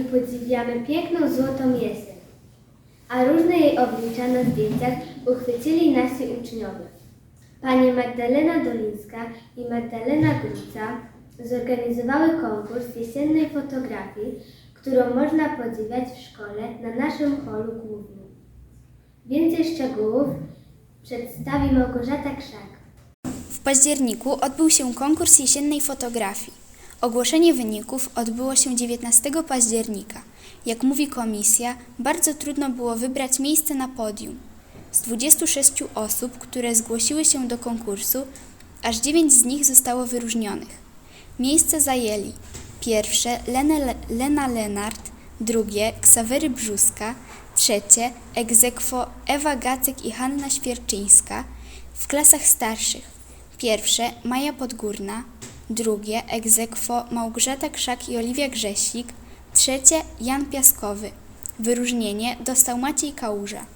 podziwiamy piękną złotą jesień, a różne jej oblicza na zdjęciach uchwycili nasi uczniowie. Pani Magdalena Dolińska i Magdalena Gruca zorganizowały konkurs jesiennej fotografii, którą można podziwiać w szkole na naszym holu głównym. Więcej szczegółów przedstawi Małgorzata Krzak. W październiku odbył się konkurs jesiennej fotografii. Ogłoszenie wyników odbyło się 19 października. Jak mówi komisja, bardzo trudno było wybrać miejsce na podium. Z 26 osób, które zgłosiły się do konkursu, aż 9 z nich zostało wyróżnionych. Miejsce zajęli pierwsze Lena, Lena Lenart, drugie Ksawery Brzuska, trzecie egzekwo Ewa Gacek i Hanna Świerczyńska w klasach starszych. Pierwsze Maja Podgórna, drugie egzekwo Małgorzata Krzak i Oliwia Grzesik, trzecie Jan Piaskowy. Wyróżnienie dostał Maciej Kałuża.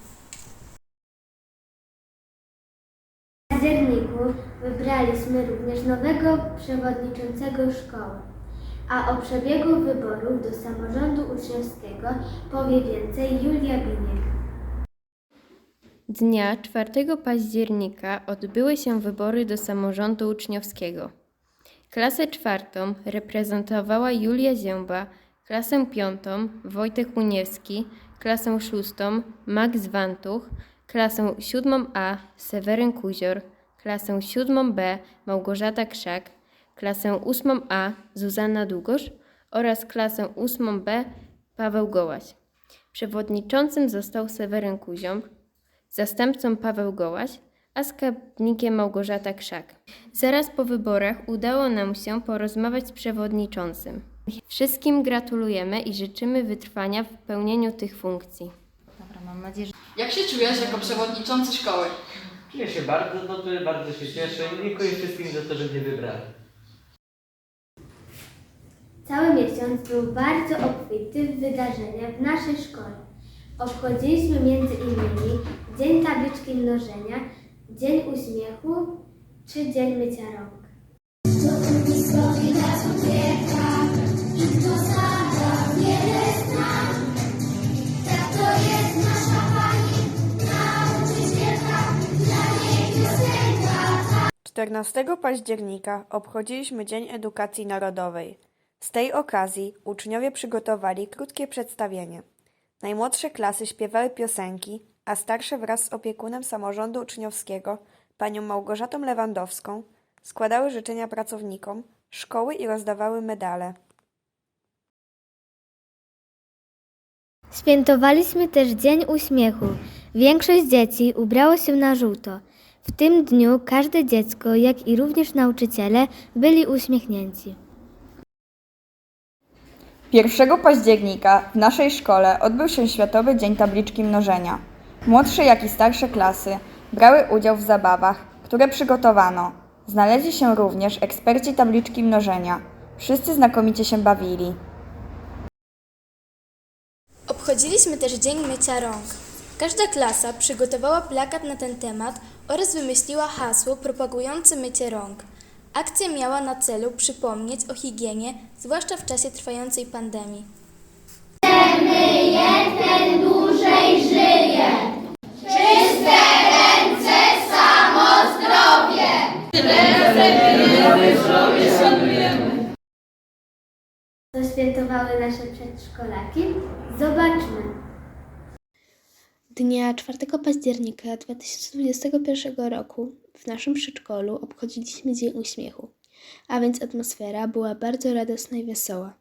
W październiku wybraliśmy również nowego przewodniczącego szkoły, a o przebiegu wyborów do samorządu uczniowskiego powie więcej Julia Biniek. Dnia 4 października odbyły się wybory do samorządu uczniowskiego. Klasę czwartą reprezentowała Julia Zięba, klasę piątą Wojtek Uniewski, klasę szóstą Max Wantuch, klasę siódmą A Seweryn Kuzior, klasę siódmą B Małgorzata Krzak, klasę ósmą A Zuzanna Długosz oraz klasę ósmą B Paweł Gołaś. Przewodniczącym został Seweryn Kuziąb, zastępcą Paweł Gołaś, a skarbnikiem Małgorzata Krzak. Zaraz po wyborach udało nam się porozmawiać z przewodniczącym. Wszystkim gratulujemy i życzymy wytrwania w pełnieniu tych funkcji. Dobra, mam nadzieję, że Jak się czujesz jako przewodniczący szkoły? Czuję się bardzo dobrze, bardzo się cieszę i dziękuję wszystkim za to, że mnie wybrali. Cały miesiąc był bardzo obfity w wydarzenia w naszej szkole. Obchodziliśmy między innymi Dzień Tabliczki Mnożenia, Dzień Uśmiechu czy Dzień Mycia Rąk. Czternastego października obchodziliśmy Dzień Edukacji Narodowej. Z tej okazji uczniowie przygotowali krótkie przedstawienie. Najmłodsze klasy śpiewały piosenki, a starsze wraz z opiekunem samorządu uczniowskiego, panią Małgorzatą Lewandowską, składały życzenia pracownikom szkoły i rozdawały medale. Świętowaliśmy też Dzień Uśmiechu. Większość dzieci ubrało się na żółto. W tym dniu każde dziecko, jak i również nauczyciele, byli uśmiechnięci. 1 października w naszej szkole odbył się Światowy Dzień Tabliczki Mnożenia. Młodsze jak i starsze klasy brały udział w zabawach, które przygotowano. Znaleźli się również eksperci tabliczki mnożenia. Wszyscy znakomicie się bawili. Obchodziliśmy też Dzień Mycia Rąk. Każda klasa przygotowała plakat na ten temat oraz wymyśliła hasło propagujące mycie rąk. Akcja miała na celu przypomnieć o higienie, zwłaszcza w czasie trwającej pandemii. Co świętowały nasze przedszkolaki? Zobaczmy. Dnia 4 października 2021 roku w naszym przedszkolu obchodziliśmy Dzień Uśmiechu, a więc atmosfera była bardzo radosna i wesoła.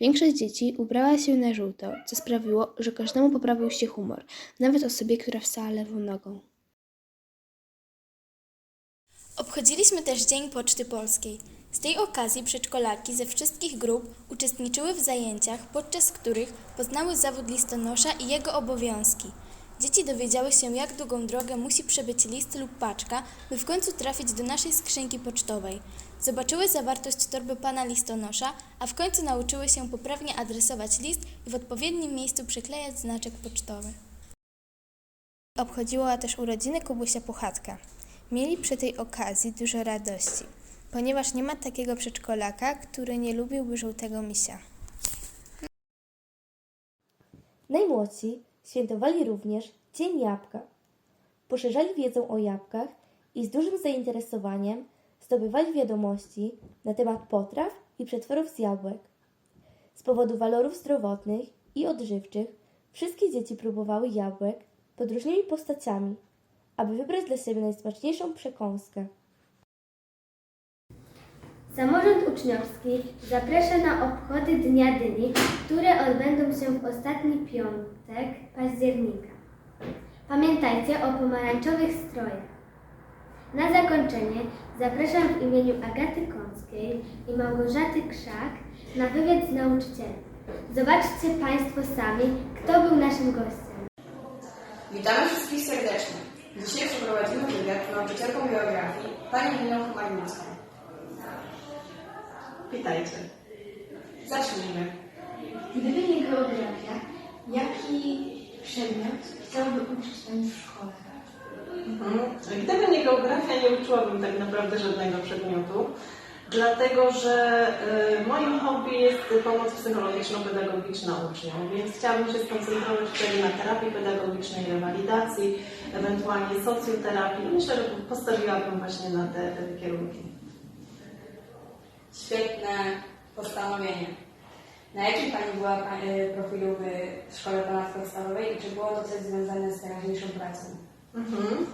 Większość dzieci ubrała się na żółto, co sprawiło, że każdemu poprawił się humor, nawet osobie, która wstała lewą nogą. Obchodziliśmy też Dzień Poczty Polskiej. Z tej okazji przedszkolaki ze wszystkich grup uczestniczyły w zajęciach, podczas których poznały zawód listonosza i jego obowiązki. Dzieci dowiedziały się, jak długą drogę musi przebyć list lub paczka, by w końcu trafić do naszej skrzynki pocztowej. Zobaczyły zawartość torby pana listonosza, a w końcu nauczyły się poprawnie adresować list i w odpowiednim miejscu przyklejać znaczek pocztowy. Obchodziła też urodziny Kubusia Puchatka. Mieli przy tej okazji dużo radości, ponieważ nie ma takiego przedszkolaka, który nie lubiłby żółtego misia. Najmłodsi świętowali również Dzień Jabłka. Poszerzali wiedzę o jabłkach i z dużym zainteresowaniem zdobywali wiadomości na temat potraw i przetworów z jabłek. Z powodu walorów zdrowotnych i odżywczych wszystkie dzieci próbowały jabłek pod różnymi postaciami, aby wybrać dla siebie najsmaczniejszą przekąskę. Samorząd uczniowski zaprasza na obchody Dnia Dyni, które odbędą się w ostatni piątek października. Pamiętajcie o pomarańczowych strojach. Na zakończenie zapraszam w imieniu Agaty Kąckiej i Małgorzaty Krzak na wywiad z nauczycielem. Zobaczcie Państwo sami, kto był naszym gościem. Witamy wszystkich serdecznie. Dzisiaj przeprowadzimy wywiad z nauczycielką geografii, panią Niną Chmalińską. Witajcie. Zacznijmy. Gdyby nie geografia, jaki przedmiot chciałby uczyć Pani w szkole? Mhm. Gdyby nie geografia, nie uczyłabym tak naprawdę żadnego przedmiotu, dlatego że y, moim hobby jest pomoc psychologiczno-pedagogiczna uczniom, więc chciałabym się skoncentrować wtedy na terapii pedagogicznej, rewalidacji, ewentualnie socjoterapii. Myślę, że postawiłabym właśnie na te, te kierunki. Świetne postanowienie. Na jakim Pani była e, profilu w szkole ponadpodstawowej i czy było to coś związane z teraźniejszą pracą? Mhm.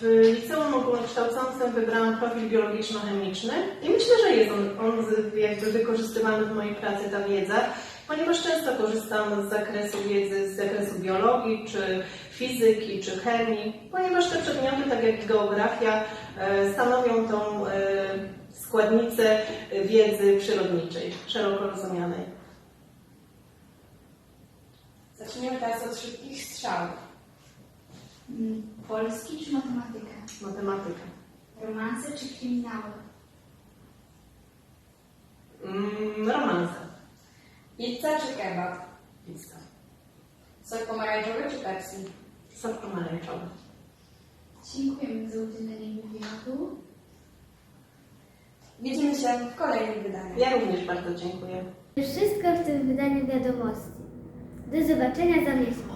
W liceum ogólnokształcącym wybrałam profil biologiczno-chemiczny i myślę, że jest on, on jakby wykorzystywany w mojej pracy ta wiedza, ponieważ często korzystam z zakresu wiedzy, z zakresu biologii, czy fizyki, czy chemii, ponieważ te przedmioty, tak jak geografia, e, stanowią tą e, składnicę wiedzy przyrodniczej, szeroko rozumianej. Zacznijmy teraz od szybkich strzałów. Mm, Polski czy matematyka? Matematyka. Romanse czy kryminały? Mm, romanse. Pizza czy kebab? Pizza. Sok pomarańczowy czy Pepsi? Sok pomarańczowy. Dziękujemy za udzielenie wywiadu. Widzimy się w kolejnym wydaniu. Ja również bardzo dziękuję. Już wszystko w tym wydaniu wiadomości. Do zobaczenia za miesiąc.